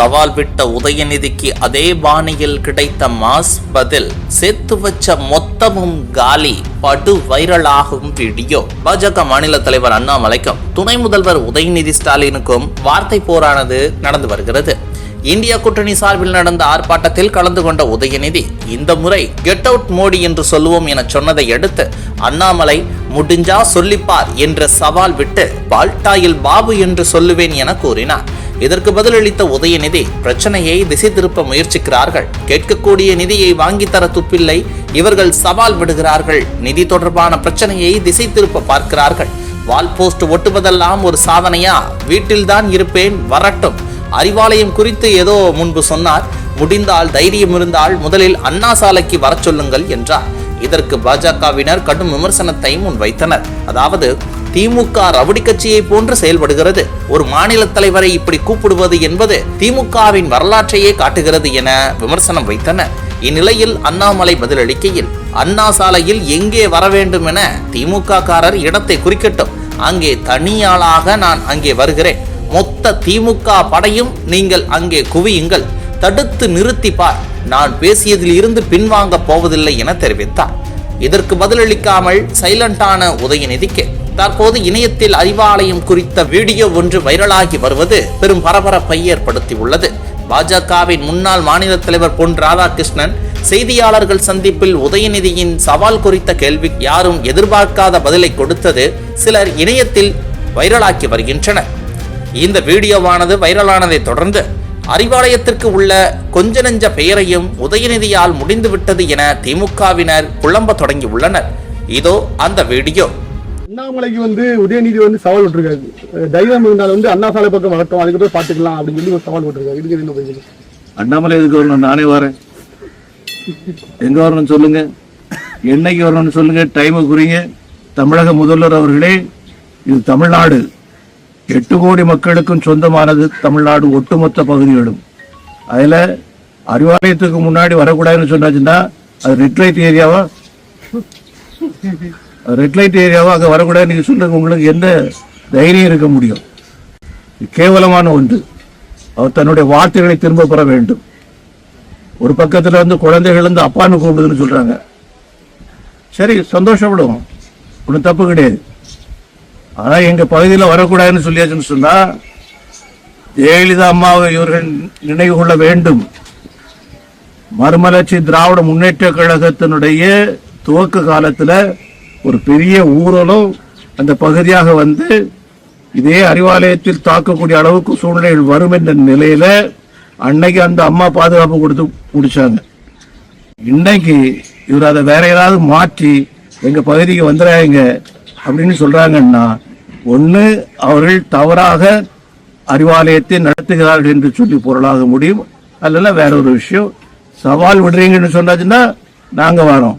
சவால் விட்ட உதயநிதிக்கு அதே பாணியில் கிடைத்த மாஸ் பதில் சேர்த்து வச்ச மொத்தமும் காலி படு வைரலாகும் வீடியோ. பாஜக மாநில தலைவர் அண்ணாமலைக்கும் துணை முதல்வர் உதயநிதி ஸ்டாலினுக்கும் வார்த்தை போரானது நடந்து வருகிறது. இந்தியா கூட்டணி சார்பில் நடந்த ஆர்ப்பாட்டத்தில் கலந்து கொண்ட உதயநிதி இந்த முறை கெட் அவுட் மோடி என்று சொல்லுவோம் என சொன்னதை அடுத்து அண்ணாமலை முடிஞ்சா சொல்லிப்பார் என்ற சவால் விட்டு பால்டாயில் பாபு என்று சொல்லுவேன் என கூறினார். இதற்கு பதிலளித்த உதயநிதி பிரச்சனையை திசை திருப்ப முயற்சிக்கிறார்கள். கேட்கக்கூடிய நிதியை வாங்கி தர துப்பில்லை. இவர்கள் சவால் விடுகிறார்கள். நிதி தொடர்பான பிரச்சனையை திசை திருப்ப பார்க்கிறார்கள். வால் போஸ்ட் ஒட்டுவதெல்லாம் ஒரு சாதனையா? வீட்டில்தான் இருப்பேன். வரட்டும். அறிவாலயம் குறித்து ஏதோ முன்பு சொன்னார். முடிந்தால் தைரியம் இருந்தால் முதலில் அண்ணா சாலைக்கு வரச் சொல்லுங்கள் என்றார். இதற்கு பாஜகவினர் கடும் விமர்சனத்தை முன்வைத்தனர். அதாவது திமுக ரவுடி கட்சியை போன்று செயல்படுகிறது. ஒரு மாநில தலைவரை இப்படி கூப்பிடுவது என்பது திமுகவின் வரலாற்றையே காட்டுகிறது என விமர்சனம் வைத்தனர். இந்நிலையில் அண்ணாமலை பதிலளிக்கையில் அண்ணா சாலையில் எங்கே வர வேண்டும் என திமுக காரர் இடத்தை குறிக்கட்டும். அங்கே தனியாளாக நான் அங்கே வருகிறேன். மொத்த திமுக படையும் நீங்கள் அங்கே குவியுங்கள். தடுத்து நிறுத்தி பார். நான் பேசியதில் இருந்து பின்வாங்க போவதில்லை என தெரிவித்தார். இதற்கு பதிலளிக்காமல் சைலண்டான உதயநிதிக்கு தற்போது இணையத்தில் அறிவாலயம் குறித்த வீடியோ ஒன்று வைரலாகி வருவது பெரும் பரபரப்பை ஏற்படுத்தியுள்ளது. பாஜகவின் முன்னாள் மாநில தலைவர் பொன் ராதாகிருஷ்ணன் செய்தியாளர்கள் சந்திப்பில் உதயநிதியின் சவால் குறித்த கேள்வி யாரும் எதிர்பார்க்காத பதிலை கொடுத்தது சிலர் இணையத்தில் வைரலாக்கி வருகின்றனர். இந்த வீடியோவானது வைரலானதை தொடர்ந்து அறிவாலயத்திற்கு உள்ள கொஞ்ச நெஞ்ச பெயரையும் உதயநிதியால் முடிந்துவிட்டது என திமுகவினர் புலம்ப தொடங்கியுள்ளனர். இதோ அந்த வீடியோ. அண்ணாமலைக்கு வந்து உதயநிதி வந்து சவால் விட்டுருக்காரு. தைரியம் இருந்தால் வந்து அண்ணா சாலை பக்கம் வரட்டும் அதுக்கப்புறம் பார்த்துக்கலாம் அப்படின்னு சொல்லி ஒரு சவால் விட்டுருக்காரு. இதுக்கு என்ன பதில்? அண்ணாமலை எதுக்கு வரணும்? நானே வரேன். எங்க வரணும்னு சொல்லுங்க. என்னைக்கு வரணும்னு சொல்லுங்க. டைமை குறிங்க. தமிழக முதல்வர் அவர்களே இது தமிழ்நாடு. எட்டு கோடி மக்களுக்கும் சொந்தமானது தமிழ்நாடு ஒட்டுமொத்த பகுதிகளும். அதில் அறிவாலயத்துக்கு முன்னாடி வரக்கூடாதுன்னு சொன்னாச்சுன்னா அது ரிட்ரைட் ஏரியாவா ரெட் லைட் ஏரியாவோ அங்கே வரக்கூடாது. நீங்கள் சொல்லுங்க உங்களுக்கு எந்த தைரியம் இருக்க முடியும்? கேவலமான ஒன்று. அவர் தன்னுடைய வார்த்தைகளை திரும்ப பெற வேண்டும். ஒரு பக்கத்தில் வந்து குழந்தைகள் வந்து அப்பான்னு கூப்பிடுதுன்னு சொல்கிறாங்க சரி சந்தோஷப்படுவோம். ஒன்றும் தப்பு கிடையாது. ஆனால் எங்கள் பகுதியில் வரக்கூடாதுன்னு சொல்லியாச்சுன்னு சொன்னால் ஜெயலலிதா அம்மாவை இவர்கள் நினைவு கொள்ள வேண்டும். மறுமலர்ச்சி திராவிட முன்னேற்ற கழகத்தினுடைய துவக்க காலத்தில் ஒரு பெரிய ஊரலோ அந்த பகுதியாக வந்து இதே அறிவாலயத்தில் தாக்கக்கூடிய அளவுக்கு சூழ்நிலைகள் வரும் என்ற நிலையில அன்னைக்கு அந்த அம்மா பாதுகாப்பு கொடுத்து முடிச்சாங்க. இன்னைக்கு இவர் அதை வேற ஏதாவது மாற்றி எங்க பகுதிக்கு வந்துடாங்க அப்படின்னு சொல்றாங்கன்னா ஒன்று அவர்கள் தவறாக அறிவாலயத்தை நடத்துகிறார்கள் என்று சொல்லி பொருளாக முடியும். அல்லனா வேற ஒரு விஷயம். சவால் விடுறீங்கன்னு சொன்னாச்சுன்னா நாங்கள் வரோம்.